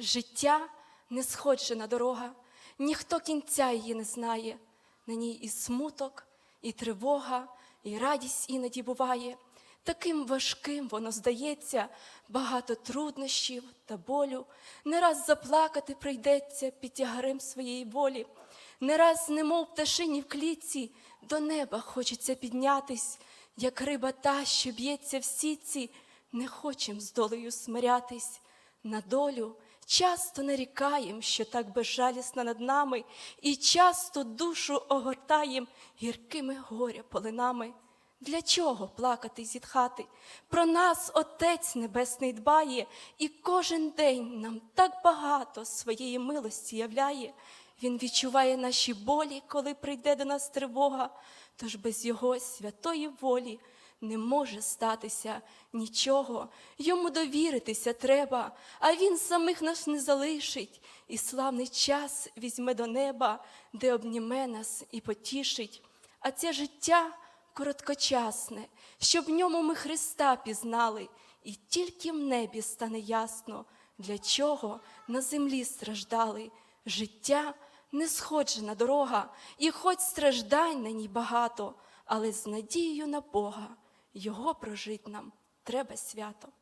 Життя не сходжена дорога, ніхто кінця її не знає. На ній і смуток, і тривога, і радість іноді буває. Таким важким воно здається, багато труднощів та болю. Не раз заплакати прийдеться під тягарем своєї волі. Не раз, немов пташині в клітці, до неба хочеться піднятись, як риба та, що б'ється в сітці, не хочем з долею смирятись. На долю часто нарікаєм, що так безжалісна над нами, і часто душу огортаєм гіркими горя полинами. Для чого плакати й зітхати? Про нас Отець Небесний дбає, і кожен день нам так багато своєї милості являє. Він відчуває наші болі, коли прийде до нас тривога, тож без Його святої волі не може статися нічого. Йому довіритися треба, а він самих нас не залишить, і славний час візьме до неба, де обніме нас і потішить. А це життя короткочасне, щоб в ньому ми Христа пізнали, і тільки в небі стане ясно, для чого на землі страждали. Життя не сходжена дорога, і хоч страждань на ній багато, але з надією на Бога його прожить нам треба свято.